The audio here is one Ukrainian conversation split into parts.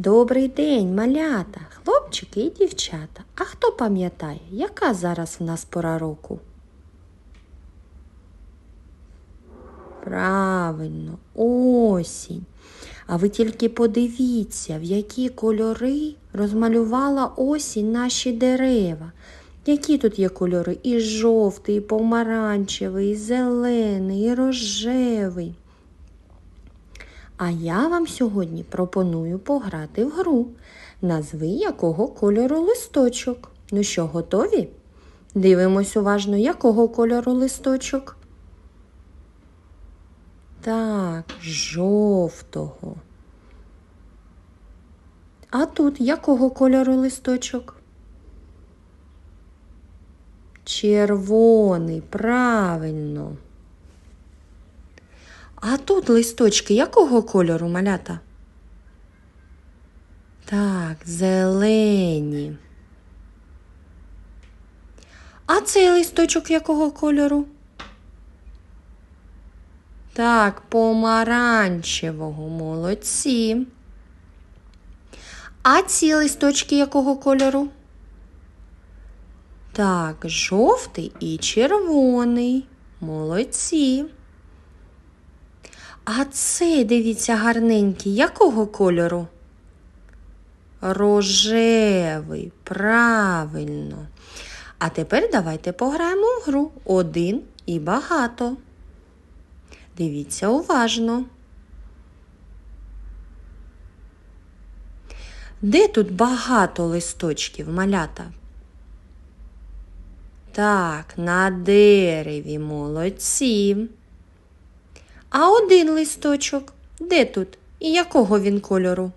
Добрий день, малята, хлопчики і дівчата. А хто пам'ятає, яка зараз в нас пора року? Правильно, осінь. А ви тільки подивіться, в які кольори розмалювала осінь наші дерева. Які тут є кольори? І жовтий, і помаранчевий, і зелений, і рожевий. А я вам сьогодні пропоную пограти в гру. Назви якого кольору листочок. Ну що, готові? Дивимось уважно, якого кольору листочок. Так, жовтого. А тут якого кольору листочок? Червоний, правильно. А тут листочки якого кольору малята? Так, зелені. А цей листочок якого кольору? Так, помаранчевого, молодці. А ці листочки якого кольору? Так, жовтий і червоний. Молодці. А цей, дивіться, гарненький, якого кольору? Рожевий, правильно. А тепер давайте пограємо в гру один і багато. Дивіться уважно. Де тут багато листочків малята? Так, на дереві молодці. А один листочок де тут? І якого він кольору?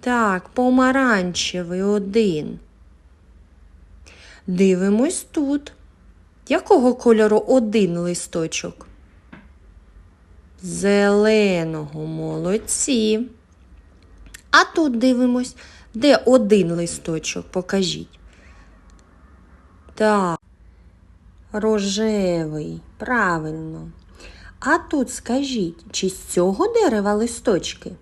Так, помаранчевий один. Дивимось тут. Якого кольору один листочок? Зеленого молодці. А тут дивимось, де один листочок, покажіть. Так, рожевий, правильно. А тут скажіть, чи з цього дерева листочки?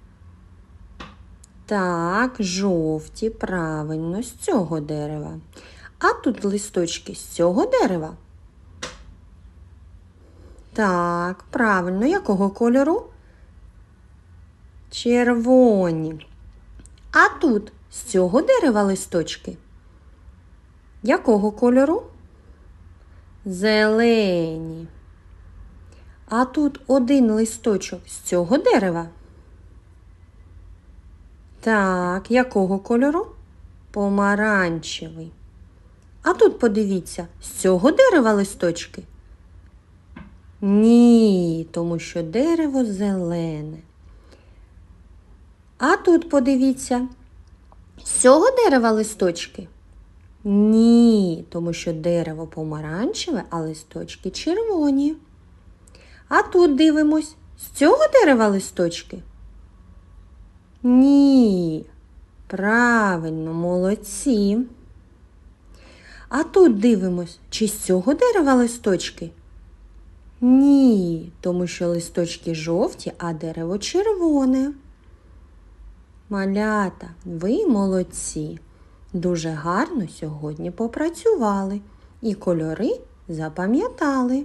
Так, жовті, правильно, з цього дерева. А тут листочки з цього дерева? Так, правильно, якого кольору? Червоні. А тут з цього дерева листочки? Якого кольору? Зелені. А тут один листочок з цього дерева. Так, якого кольору? Помаранчевий. А тут подивіться, з цього дерева листочки? Ні, тому що дерево зелене. А тут подивіться, з цього дерева листочки? Ні, тому що дерево помаранчеве, а листочки червоні. А тут дивимось, з цього дерева листочки? Ні. Правильно, молодці. А тут дивимось, чи з цього дерева листочки? Ні, тому що листочки жовті, а дерево червоне. Малята, ви молодці. Дуже гарно сьогодні попрацювали і кольори запам'ятали.